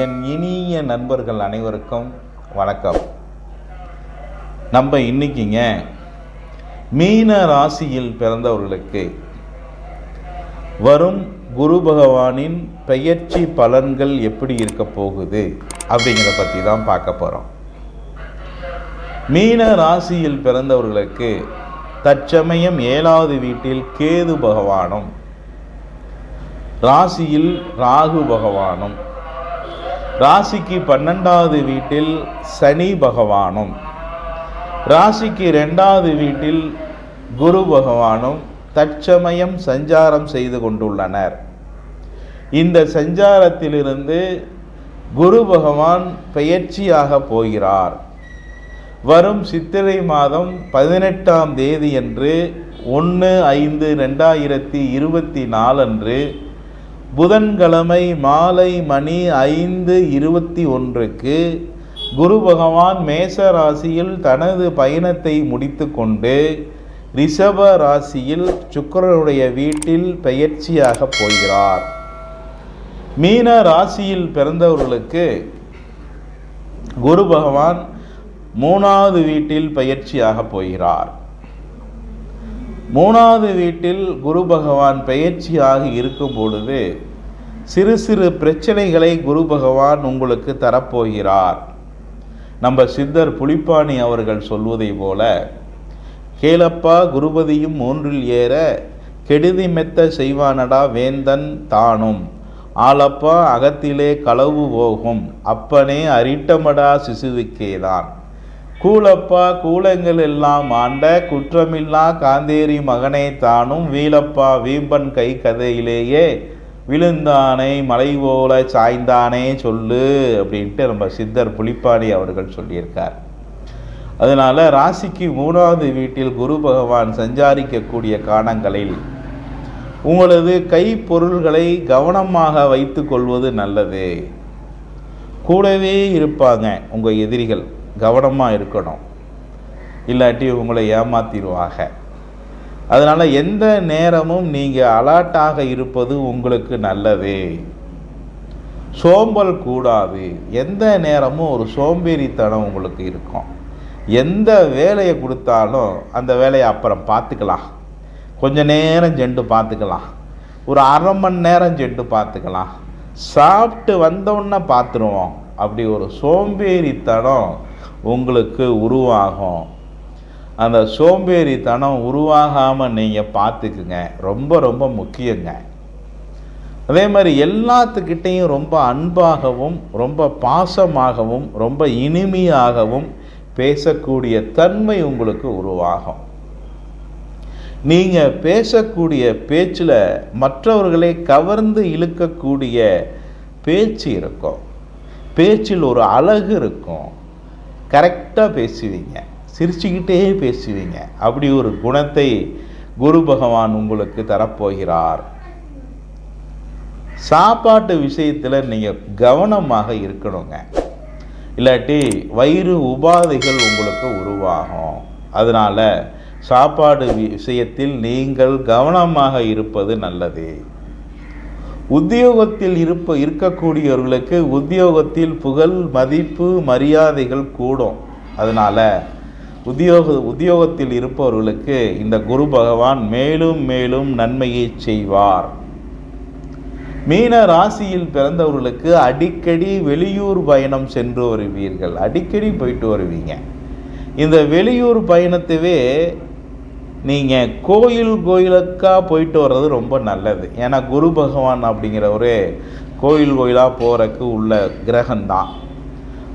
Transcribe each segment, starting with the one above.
என் இனிய நண்பர்கள் அனைவருக்கும் வணக்கம். நம்ம இன்னைக்குங்க மீன ராசியில் பிறந்தவர்களுக்கு வரும் குரு பகவானின் பெயர்ச்சி பலன்கள் எப்படி இருக்க போகுது அப்படிங்கிறத பற்றி தான் பார்க்க போகிறோம் மீன ராசியில் பிறந்தவர்களுக்கு தற்சமயம் ஏழாவது வீட்டில் கேது பகவானும் ராசியில் ராகு பகவானும் ராசிக்கு பன்னெண்டாவது வீட்டில் சனி பகவானும் ராசிக்கு ரெண்டாவது வீட்டில் குரு பகவானும் தற்சமயம் சஞ்சாரம் செய்து கொண்டுள்ளனர். இந்த சஞ்சாரத்திலிருந்து குரு பகவான் பெயர்ச்சியாக போகிறார். வரும் சித்திரை மாதம் பதினெட்டாம் தேதியன்று ஒன்று ஐந்து ரெண்டாயிரத்தி இருபத்தி நாலன்று புதன்கிழமை மாலை மணி ஐந்து இருபத்தி ஒன்றுக்கு குரு பகவான் மேச ராசியில் தனது பயணத்தை முடித்துக்கொண்டு ரிஷப ராசியில் சுக்கரனுடைய வீட்டில் பெயர்ச்சியாக போகிறார். மீன ராசியில் பிறந்தவர்களுக்கு குரு பகவான் மூணாவது வீட்டில் பயிற்சியாக போகிறார். மூணாவது வீட்டில் குரு பகவான் பெயர்ச்சியாக இருக்கும் பொழுது சிறு சிறு பிரச்சனைகளை குரு பகவான் உங்களுக்கு தரப்போகிறார். நம்ம சித்தர் புலிப்பாணி அவர்கள் சொல்வதை போல கேளப்பா குருபதியும் மூன்றில் ஏற கெடுதி மெத்த செய்வானடா வேந்தன் தானும். ஆளப்பா அகத்திலே களவு போகும் அப்பனே அரிட்டமடா சிசுவுக்கேதான் கூலப்பா கூலங்கள் எல்லாம் ஆண்ட குற்றமில்லா காந்தேரி மகனை தானும் வீலப்பா வீம்பன் கை கதையிலேயே விழுந்தானே மலை போல சாய்ந்தானே சொல்லு அப்படின்ட்டு நம்ம சித்தர் புலிப்பாடி அவர்கள் சொல்லியிருக்கார். அதனால் ராசிக்கு மூணாவது வீட்டில் குரு பகவான் சஞ்சாரிக்கக்கூடிய காலங்களில் உங்களது கை பொருள்களை கவனமாக வைத்து கொள்வது நல்லது. கூடவே இருப்பாங்க உங்கள் எதிரிகள். கவனமாக இருக்கணும். இல்லாட்டி உங்களை ஏமாத்திடுவாங்க. அதனால் எந்த நேரமும் நீங்கள் அலர்ட்டாக இருப்பது உங்களுக்கு நல்லது. சோம்பல் கூடாது. எந்த நேரமும் ஒரு சோம்பேறித்தனம் உங்களுக்கு இருக்கும். எந்த வேலையை கொடுத்தாலும் அந்த வேலையை அப்புறம் பார்த்துக்கலாம். கொஞ்ச நேரம் சென்று பார்த்துக்கலாம். ஒரு அரை மணி நேரம் சென்று பார்த்துக்கலாம். சாப்பிட்டு வந்தோன்னே பார்த்துருவோம். அப்படி ஒரு சோம்பேறித்தனம் உங்களுக்கு உருவாகும். அந்த சோம்பேறித்தனம் உருவாகாமல் நீங்கள் பார்த்துக்குங்க. ரொம்ப ரொம்ப முக்கியங்க. அதே மாதிரி எல்லாத்துக்கிட்டேயும் ரொம்ப அன்பாகவும் ரொம்ப பாசமாகவும் ரொம்ப இனிமையாகவும் பேசக்கூடிய தன்மை உங்களுக்கு உருவாகும். நீங்கள் பேசக்கூடிய பேச்சில் மற்றவர்களை கவர்ந்து இழுக்கக்கூடிய பேச்சு இருக்கும். பேச்சில் ஒரு அழகு இருக்கும். கரெக்டாக பேசுவீங்க. சிரிச்சுக்கிட்டே பேசுவீங்க. அப்படி ஒரு குணத்தை குரு பகவான் உங்களுக்கு தரப்போகிறார். சாப்பாட்டு விஷயத்தில் நீங்கள் கவனமாக இருக்கணுங்க. இல்லாட்டி வயிறு உபாதைகள் உங்களுக்கு உருவாகும். அதனால் சாப்பாடு விஷயத்தில் நீங்கள் கவனமாக இருப்பது நல்லது. உத்தியோகத்தில் இருப்ப இருக்கக்கூடியவர்களுக்கு உத்தியோகத்தில் புகழ் மதிப்பு மரியாதைகள் கூடும். அதனால் உத்தியோக உத்தியோகத்தில் இருப்பவர்களுக்கு இந்த குரு பகவான் மேலும் மேலும் நன்மையை செய்வார். மீன ராசியில் பிறந்தவர்களுக்கு அடிக்கடி வெளியூர் பயணம் சென்று வருவீர்கள். அடிக்கடி போயிட்டு வருவீங்க. இந்த வெளியூர் பயணத்தவே நீங்கள் கோயில் கோயிலுக்காக போயிட்டு வர்றது ரொம்ப நல்லது. ஏன்னா குரு பகவான் அப்படிங்கிறவரு கோயில் கோயிலாக போகிறக்கு உள்ள கிரகம்தான்.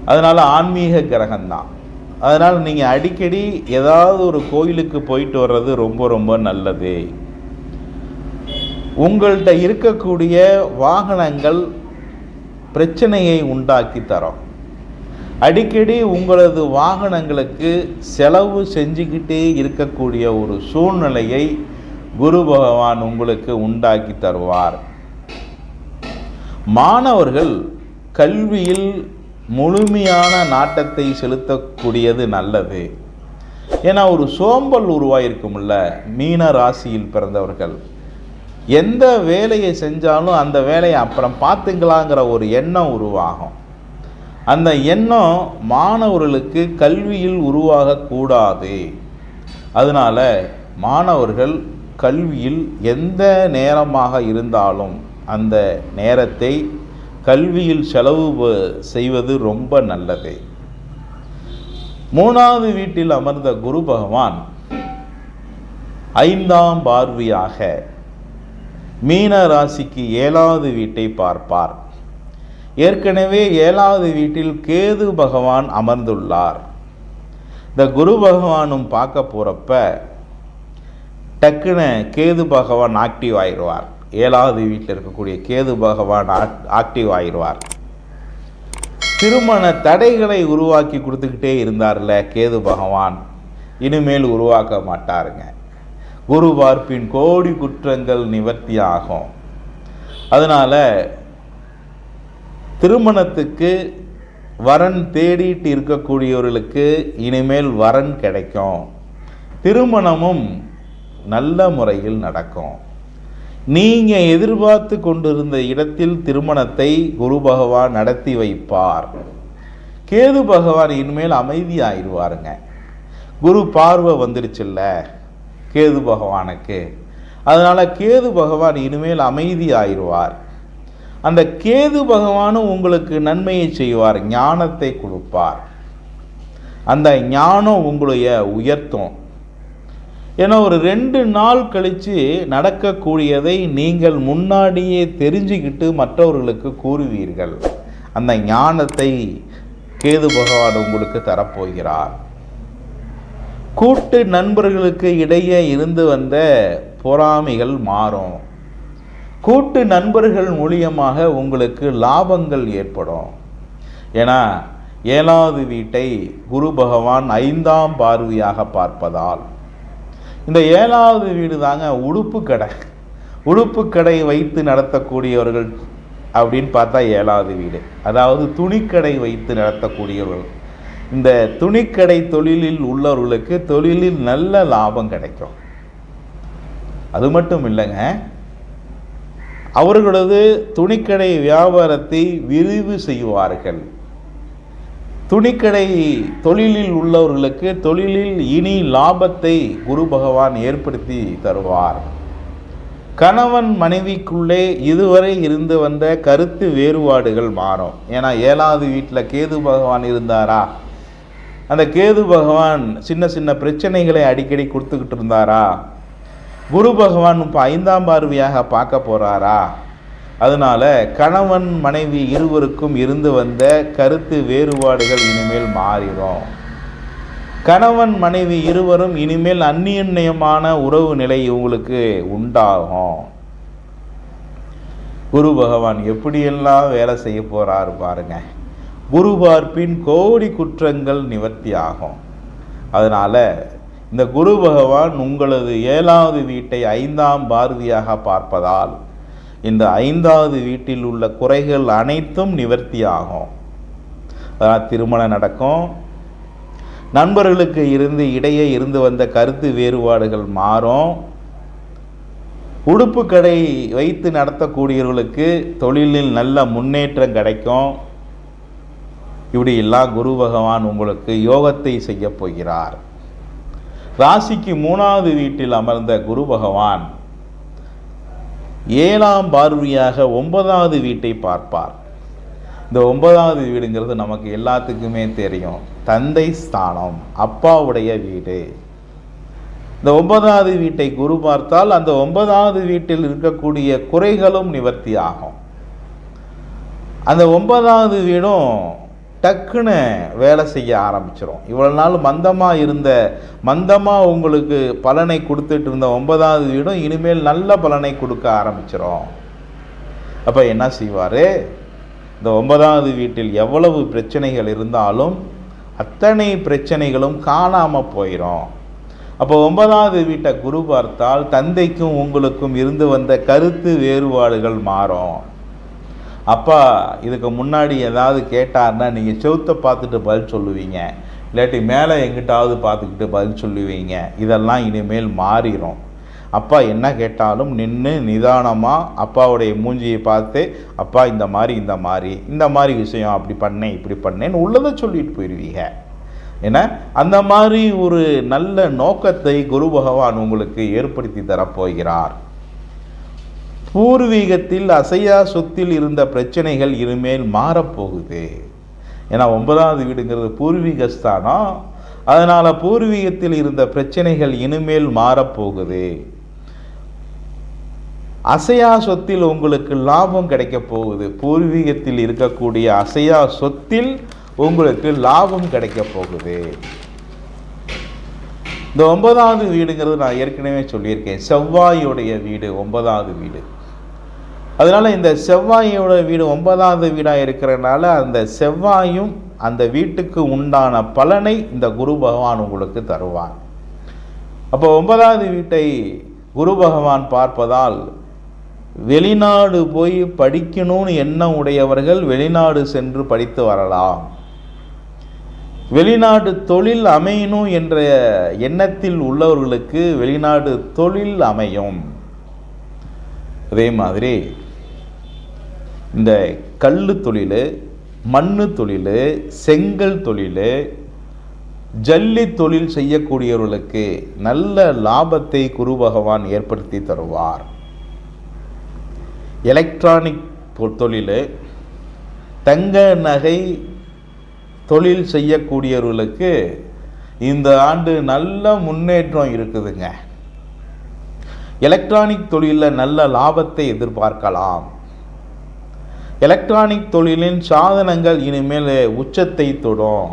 அதனால் ஆன்மீக கிரகம்தான். அதனால் நீங்கள் அடிக்கடி ஏதாவது ஒரு கோயிலுக்கு போயிட்டு வர்றது ரொம்ப ரொம்ப நல்லது. உங்கள்கிட்ட இருக்கக்கூடிய வாகனங்கள் பிரச்சனையை உண்டாக்கி தரோம். அடிக்கடி உங்களது வாகனங்களுக்கு செலவு செஞ்சுக்கிட்டே இருக்கக்கூடிய ஒரு சூழ்நிலையை குரு பகவான் உங்களுக்கு உண்டாக்கி தருவார். மாணவர்கள் கல்வியில் முழுமையான நாட்டத்தை செலுத்தக்கூடியது நல்லது. ஏன்னா ஒரு சோம்பல் உருவாயிருக்கும்ல மீன ராசியில் பிறந்தவர்கள். எந்த வேலையை செஞ்சாலும் அந்த வேலையை அப்புறம் பார்த்துக்கலாங்கிற ஒரு எண்ணம் உருவாகும். அந்த எண்ணம் மாணவர்களுக்கு கல்வியில் உருவாகக்கூடாது அதனால் மாணவர்கள் கல்வியில் எந்த நேரமாக இருந்தாலும் அந்த நேரத்தை கல்வியில் செலவு செய்வது ரொம்ப நல்லது. மூணாவது வீட்டில் அமர்ந்த குரு பகவான் ஐந்தாம் பார்வையாக மீன ராசிக்கு ஏழாவது வீட்டை பார்ப்பார். ஏற்கனவே ஏழாவது வீட்டில் கேது பகவான் அமர்ந்துள்ளார். இந்த குரு பகவானும் பார்க்க போகிறப்ப டக்குன்னு கேது பகவான் ஆக்டிவ் ஆயிடுவார். ஏழாவது வீட்டில் இருக்கக்கூடிய கேது பகவான் ஆக்டிவ் ஆயிடுவார். திருமண தடைகளை உருவாக்கி கொடுத்துக்கிட்டே இருந்தார்ல கேது பகவான். இனிமேல் உருவாக்க மாட்டாருங்க. குரு பார்ப்பின் கோடி குற்றங்கள் நிவர்த்தி ஆகும் அதனால திருமணத்துக்கு வரன் தேடிட்டு இருக்கக்கூடியவர்களுக்கு இனிமேல் வரன் கிடைக்கும். திருமணமும் நல்ல முறையில் நடக்கும். நீங்கள் எதிர்பார்த்து கொண்டிருந்த இடத்தில் திருமணத்தை குரு பகவான் நடத்தி வைப்பார். கேது பகவான் இனிமேல் அமைதியாயிருவாருங்க குரு பார்வை வந்துடுச்சுல்ல கேது பகவானுக்கு. அதனால் கேது பகவான் இனிமேல் அமைதியாயிருவார் அந்த கேது பகவானும் உங்களுக்கு நன்மையை செய்வார் ஞானத்தை கொடுப்பார். அந்த ஞானம் உங்களைய உயர்த்தும். ஏன்னா ஒரு ரெண்டு நாள் கழித்து நடக்கக்கூடியதை நீங்கள் முன்னாடியே தெரிஞ்சுக்கிட்டு மற்றவர்களுக்கு கூறுவீர்கள். அந்த ஞானத்தை கேது பகவான் உங்களுக்கு தரப்போகிறார். கூட்டு நண்பர்களுக்கு இடையே இருந்து வந்த பொறாமைகள் மாறும். கூட்டு நண்பர்கள் மூலியமாக உங்களுக்கு லாபங்கள் ஏற்படும். ஏன்னா ஏழாவது வீட்டை குரு பகவான் ஐந்தாம் பார்வையாக பார்ப்பதால். இந்த ஏழாவது வீடு தாங்க உடுப்பு கடை. உடுப்பு கடை வைத்து நடத்தக்கூடியவர்கள் அப்படின்னு பார்த்தா ஏழாவது வீடு. அதாவது துணிக்கடை வைத்து நடத்தக்கூடியவர்கள். இந்த துணிக்கடை தொழிலில் உள்ளவர்களுக்கு தொழிலில் நல்ல லாபம் கிடைக்கும். அது மட்டும் இல்லைங்க அவர்களது துணிக்கடை வியாபாரத்தை விரிவு செய்வார்கள். துணிக்கடை தொழிலில் உள்ளவர்களுக்கு தொழிலில் இனி லாபத்தை குரு பகவான் ஏற்படுத்தி தருவார். கணவன் மனைவிக்குள்ளே இதுவரை இருந்து வந்த கருத்து வேறுபாடுகள் மாறும். ஏன்னா ஏழாவது வீட்டில் கேது பகவான் இருந்தாரா? அந்த கேது பகவான் சின்ன சின்ன பிரச்சனைகளை அடிக்கடி கொடுத்துக்கிட்டு இருந்தாரா? குரு பகவான் இப்போ ஐந்தாம் பார்வையாக பார்க்க போகிறாரா அதனால் கணவன் மனைவி இருவருக்கும் இருந்து வந்த கருத்து வேறுபாடுகள் இனிமேல் மாறிடும். கணவன் மனைவி இருவரும் இனிமேல் அந்நியன்யமான உறவு நிலை உங்களுக்கு உண்டாகும். குரு பகவான் எப்படியெல்லாம் வேலை செய்ய போகிறாரு பாருங்க. குரு பார்ப்பின் கோடி குற்றங்கள் நிவர்த்தி ஆகும் அதனால் இந்த குரு பகவான் உங்களது ஏழாவது வீட்டை ஐந்தாம் பாரதியாக பார்ப்பதால் இந்த ஐந்தாவது வீட்டில் உள்ள குறைகள் அனைத்தும் நிவர்த்தி ஆகும். திருமணம் நடக்கும். நண்பர்களுக்கு இருந்து இடையே இருந்து வந்த கருத்து வேறுபாடுகள் மாறும். உடுப்பு கடை வைத்து நடத்தக்கூடியவர்களுக்கு தொழிலில் நல்ல முன்னேற்றம் கிடைக்கும். இப்படி எல்லாம் குரு பகவான் உங்களுக்கு யோகத்தை செய்யப் போகிறார். ராசிக்கு மூணாவது வீட்டில் அமர்ந்த குரு பகவான் ஏழாம் பார்வையாக ஒன்பதாவது வீட்டை பார்ப்பார். இந்த ஒன்பதாவது வீடுங்கிறது நமக்கு எல்லாத்துக்குமே தெரியும். தந்தை ஸ்தானம் அப்பாவுடைய வீடு. இந்த ஒன்பதாவது வீட்டை குரு பார்த்தால் அந்த ஒன்பதாவது வீட்டில் இருக்கக்கூடிய குறைகளும் நிவர்த்தி ஆகும். அந்த ஒன்பதாவது வீடும் டக்குன்னு வேலை செய்ய ஆரம்பிச்சிடும் இவ்வளோ நாள் மந்தமாக இருந்த மந்தமாக உங்களுக்கு பலனை கொடுத்துட்டு இருந்த ஒன்பதாவது வீடும் இனிமேல் நல்ல பலனை கொடுக்க ஆரம்பிச்சிடும் அப்போ என்ன செய்வார்? இந்த ஒன்பதாவது வீட்டில் எவ்வளவு பிரச்சனைகள் இருந்தாலும் அத்தனை பிரச்சனைகளும் காணாமல் போயிடும் அப்போ ஒன்பதாவது வீட்டை குரு பார்த்தால் தந்தைக்கும் உங்களுக்கும் இருந்து வந்த கருத்து வேறுபாடுகள் மாறும். அப்பா இதுக்கு முன்னாடி ஏதாவது கேட்டார்னா நீங்கள் செவுத்தை பார்த்துட்டு பதில் சொல்லுவீங்க. இல்லாட்டி மேலே எங்கிட்டாவது பார்த்துக்கிட்டு பதில் சொல்லுவீங்க. இதெல்லாம் இனிமேல் மாறிடும் அப்பா என்ன கேட்டாலும் நின்று நிதானமாக அப்பாவுடைய மூஞ்சியை பார்த்து அப்பா இந்த மாதிரி இந்த மாதிரி இந்த மாதிரி விஷயம் அப்படி பண்ணேன் இப்படி பண்ணேன்னு உள்ளதை சொல்லிட்டு போயிடுவீங்க ஏன்னா அந்த மாதிரி ஒரு நல்ல நோக்கத்தை குரு பகவான் உங்களுக்கு ஏற்படுத்தி தரப்போகிறார். பூர்வீகத்தில் அசையா சொத்தில் இருந்த பிரச்சனைகள் இனிமேல் மாறப்போகுது. ஏன்னா ஒன்பதாவது வீடுங்கிறது பூர்வீகஸ்தானம் அதனால் பூர்வீகத்தில் இருந்த பிரச்சனைகள் இனிமேல் மாறப்போகுது. அசையா சொத்தில் உங்களுக்கு லாபம் கிடைக்க போகுது. பூர்வீகத்தில் இருக்கக்கூடிய அசையா சொத்தில் உங்களுக்கு லாபம் கிடைக்க போகுது. இந்த ஒன்பதாவது வீடுங்கிறது நான் ஏற்கனவே சொல்லியிருக்கேன். செவ்வாயுடைய வீடு ஒன்பதாவது வீடு. அதனால் இந்த செவ்வாயோட வீடு ஒன்பதாவது வீடாக இருக்கிறனால அந்த செவ்வாயும் அந்த வீட்டுக்கு உண்டான பலனை இந்த குரு பகவான் உங்களுக்கு தருவார். அப்போ ஒன்பதாவது வீட்டை குரு பகவான் பார்ப்பதால் வெளிநாடு போய் படிக்கணும்னு எண்ணம் உடையவர்கள் வெளிநாடு சென்று படித்து வரலாம். வெளிநாடு தொழில் அமையணும் என்ற எண்ணத்தில் உள்ளவர்களுக்கு வெளிநாடு தொழில் அமையும். அதே மாதிரி இந்த கல் தொழில் மண் தொழில் செங்கல் தொழில் ஜல்லி தொழில் செய்யக்கூடியவர்களுக்கு நல்ல லாபத்தை குரு பகவான் ஏற்படுத்தி தருவார். எலக்ட்ரானிக் தொழில் தங்க நகை தொழில் செய்யக்கூடியவர்களுக்கு இந்த ஆண்டு நல்ல முன்னேற்றம் இருக்குதுங்க. எலக்ட்ரானிக் தொழிலில் நல்ல லாபத்தை எதிர்பார்க்கலாம். எலக்ட்ரானிக் தொழிலின் சாதனங்கள் இனிமேல் உச்சத்தை தொடும்.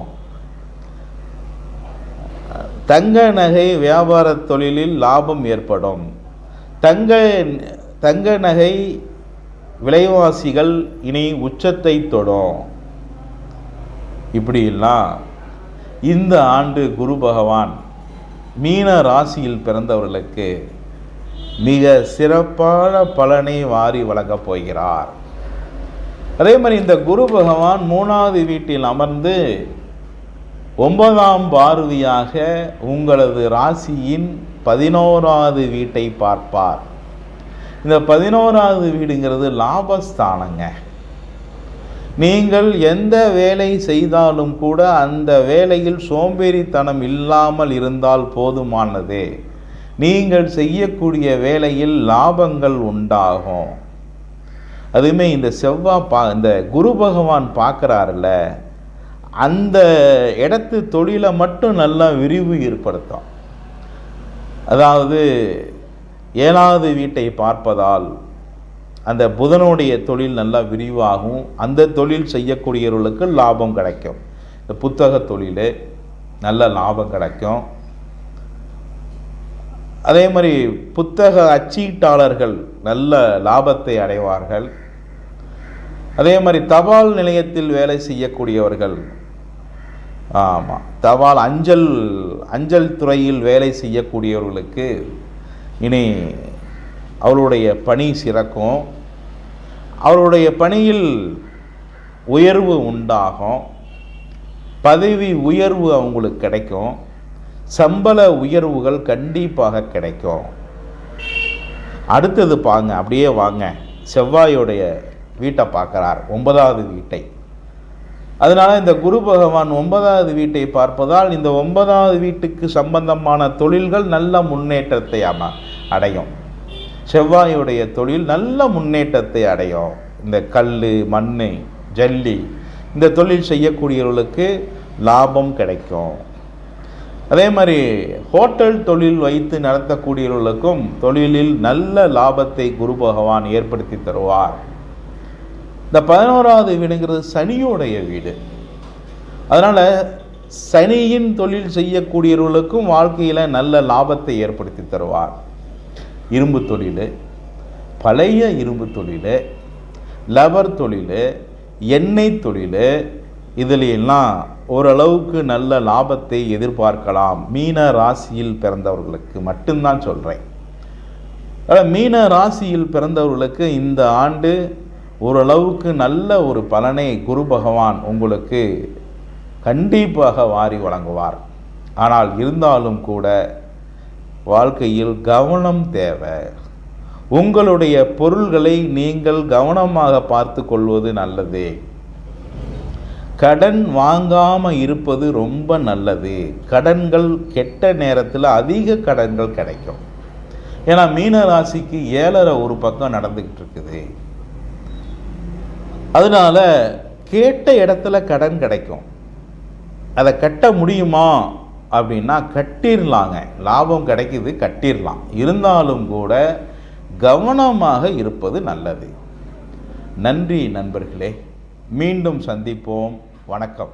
தங்க நகை வியாபார தொழிலில் லாபம் ஏற்படும். தங்க தங்க நகை விலைவாசிகள் இனி உச்சத்தை தொடும். இப்படியெல்லாம் இந்த ஆண்டு குரு பகவான் மீன ராசியில் பிறந்தவர்களுக்கு மிக சிறப்பான பலனை வாரி வழங்கப் போகிறார். அதே மாதிரி இந்த குரு பகவான் மூணாவது வீட்டில் அமர்ந்து ஒன்பதாம் பார்வையாக உங்களது ராசியின் பதினோராவது வீட்டை பார்ப்பார். இந்த பதினோராவது வீடுங்கிறது லாபஸ்தானங்க. நீங்கள் எந்த வேலை செய்தாலும் கூட அந்த வேலையில் சோம்பேறித்தனம் இல்லாமல் இருந்தால் போதுமானது. நீங்கள் செய்யக்கூடிய வேலையில் லாபங்கள் உண்டாகும். அதுவுமே இந்த செவ்வாய் பா இந்த குரு பகவான் பார்க்குறாருல அந்த இடத்து தொழிலை மட்டும் நல்லா விரிவு ஏற்படுத்தும். அதாவது ஏழாவது வீட்டை பார்ப்பதால் அந்த புதனுடைய தொழில் நல்லா விரிவாகும் அந்த தொழில் செய்யக்கூடியவர்களுக்கு லாபம் கிடைக்கும். இந்த புத்தக தொழில் நல்ல லாபம் கிடைக்கும். அதே மாதிரி புத்தக அச்சீட்டாளர்கள் நல்ல லாபத்தை அடைவார்கள். அதே மாதிரி தபால் நிலையத்தில் வேலை செய்யக்கூடியவர்கள். ஆமாம் தபால் அஞ்சல் அஞ்சல் துறையில் வேலை செய்யக்கூடியவர்களுக்கு இனி அவருடைய பணி சிறக்கும். அவருடைய பணியில் உயர்வு உண்டாகும். பதவி உயர்வு அவங்களுக்கு கிடைக்கும். சம்பள உயர்வுகள் கண்டிப்பாக கிடைக்கும். அடுத்தது பாங்க அப்படியே வாங்க. செவ்வாயோடைய வீட்டை பார்க்குறார் ஒன்பதாவது வீட்டை. அதனால் இந்த குரு பகவான் ஒன்பதாவது வீட்டை பார்ப்பதால் இந்த ஒன்பதாவது வீட்டுக்கு சம்பந்தமான தொழில்கள் நல்ல முன்னேற்றத்தை அம அடையும். செவ்வாயுடைய தொழில் நல்ல முன்னேற்றத்தை அடையும். இந்த கல் மண் ஜல்லி இந்த தொழில் செய்யக்கூடியவர்களுக்கு லாபம் கிடைக்கும். அதே மாதிரி ஹோட்டல் தொழில் வைத்து நடத்தக்கூடியவர்களுக்கும் தொழிலில் நல்ல லாபத்தை குரு பகவான் ஏற்படுத்தி தருவார். இந்த பதினோராவது வீடுங்கிறது சனியோடைய வீடு. அதனால் சனியின் தொழில் செய்யக்கூடியவர்களுக்கும் வாழ்க்கையில் நல்ல லாபத்தை ஏற்படுத்தி தருவார். இரும்பு தொழில் பழைய இரும்பு தொழில் லவர் தொழில் எண்ணெய் தொழில் இதில் எல்லாம் ஓரளவுக்கு நல்ல லாபத்தை எதிர்பார்க்கலாம். மீன ராசியில் பிறந்தவர்களுக்கு மட்டும்தான் சொல்கிறேன் மீன ராசியில் பிறந்தவர்களுக்கு இந்த ஆண்டு ஓரளவுக்கு நல்ல ஒரு பலனை குரு பகவான் உங்களுக்கு கண்டிப்பாக வாரி வழங்குவார். ஆனால் இருந்தாலும் கூட வாழ்க்கையில் கவனம் தேவை. உங்களுடைய பொருள்களை நீங்கள் கவனமாக பார்த்து கொள்வது நல்லது. கடன் வாங்காமல் இருப்பது ரொம்ப நல்லது. கடன்கள் கெட்ட நேரத்தில் அதிக கடன்கள் கிடைக்கும். ஏன்னா மீன ராசிக்கு ஏழரை ஒரு பக்கம் நடந்துக்கிட்டு இருக்குது. அதனால கேட்ட இடத்துல கடன் கிடைக்கும். அதை கட்ட முடியுமா? அப்படின்னா கட்டிடலாங்க லாபம் கிடைக்குது கட்டிடலாம் இருந்தாலும் கூட கவனமாக இருப்பது நல்லது. நன்றி நண்பர்களே. மீண்டும் சந்திப்போம். வணக்கம்.